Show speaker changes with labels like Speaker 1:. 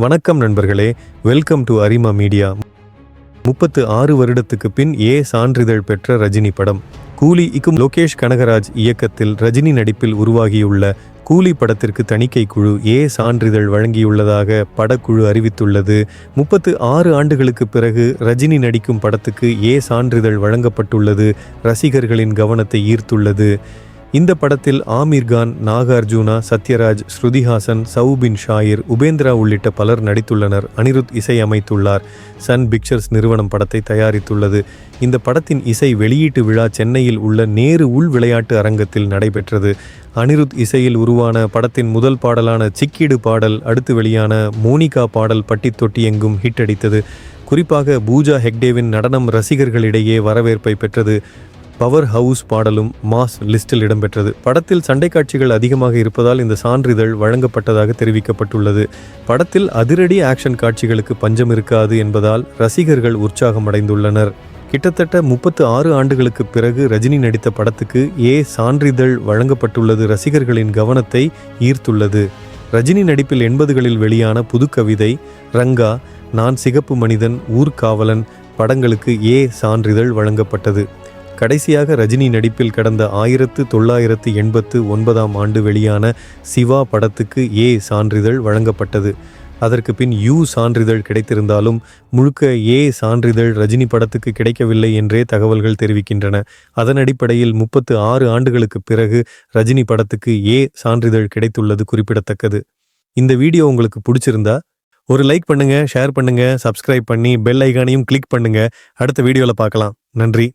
Speaker 1: வணக்கம் நண்பர்களே welcome to Arima media முப்பத்து ஆறு வருடத்துக்கு பின் ஏ சான்றிதழ் பெற்ற ரஜினி படம். கூலி இக்கும் லோகேஷ் கனகராஜ் இயக்கத்தில் ரஜினி நடிப்பில் உருவாகியுள்ள கூலி படத்திற்கு தணிக்கை குழு ஏ சான்றிதழ் வழங்கியுள்ளதாக படக்குழு அறிவித்துள்ளது. முப்பத்து ஆறு ஆண்டுகளுக்கு பிறகு ரஜினி நடிக்கும் படத்துக்கு ஏ சான்றிதழ் வழங்கப்பட்டுள்ளது. ரசிகர்களின் கவனத்தை ஈர்த்துள்ளது. இந்த படத்தில் ஆமீர் கான் நாகார்ஜுனா சத்யராஜ் ஸ்ருதிஹாசன் சவுபின் ஷாயிர் உபேந்திரா உள்ளிட்ட பலர் நடித்துள்ளனர். அனிருத் இசை அமைத்துள்ளார். சன் பிக்சர்ஸ் நிறுவனம் படத்தை தயாரித்துள்ளது. இந்த படத்தின் இசை வெளியீட்டு விழா சென்னையில் உள்ள நேரு உள் விளையாட்டு அரங்கத்தில் நடைபெற்றது. அனிருத் இசையில் உருவான படத்தின் முதல் பாடலான சிக்கீடு பாடல் அடுத்து வெளியான மோனிகா பாடல் பட்டி தொட்டி எங்கும் ஹிட் அடித்தது. குறிப்பாக பூஜா ஹெக்டேவின் நடனம் ரசிகர்களிடையே வரவேற்பை பெற்றது. பவர் ஹவுஸ் பாடலும் மாஸ் லிஸ்டில் இடம்பெற்றது. படத்தில் சண்டை காட்சிகள் அதிகமாக இருப்பதால் இந்த சான்றிதழ் வழங்கப்பட்டதாக தெரிவிக்கப்பட்டுள்ளது. படத்தில் அதிரடி ஆக்ஷன் காட்சிகளுக்கு பஞ்சம் இருக்காது என்பதால் ரசிகர்கள் உற்சாகம் அடைந்துள்ளனர். கிட்டத்தட்ட முப்பத்து ஆறு ஆண்டுகளுக்கு பிறகு ரஜினி நடித்த படத்துக்கு ஏ சான்றிதழ் வழங்கப்பட்டுள்ளது ரசிகர்களின் கவனத்தை ஈர்த்துள்ளது. ரஜினி நடிப்பில் எண்பதுகளில் வெளியான புதுக்கவிதை ரங்கா நான் சிகப்பு மனிதன் ஊர்காவலன் படங்களுக்கு ஏ சான்றிதழ் வழங்கப்பட்டது. கடைசியாக ரஜினி நடிப்பில் கடந்த ஆயிரத்து தொள்ளாயிரத்து எண்பத்து ஒன்பதாம் ஆண்டு வெளியான சிவா படத்துக்கு ஏ சான்றிதழ் வழங்கப்பட்டது. அதற்கு பின் யூ சான்றிதழ் கிடைத்திருந்தாலும் முழுக்க ஏ சான்றிதழ் ரஜினி படத்துக்கு கிடைக்கவில்லை என்றே தகவல்கள் தெரிவிக்கின்றன. அதன் அடிப்படையில் முப்பத்து ஆறு ஆண்டுகளுக்கு பிறகு ரஜினி படத்துக்கு ஏ சான்றிதழ் கிடைத்துள்ளது குறிப்பிடத்தக்கது. இந்த வீடியோ உங்களுக்கு பிடிச்சிருந்தா ஒரு லைக் பண்ணுங்க ஷேர் பண்ணுங்க சப்ஸ்கிரைப் பண்ணி பெல் ஐகானையும் கிளிக் பண்ணுங்க. அடுத்த வீடியோவில் பார்க்கலாம். நன்றி.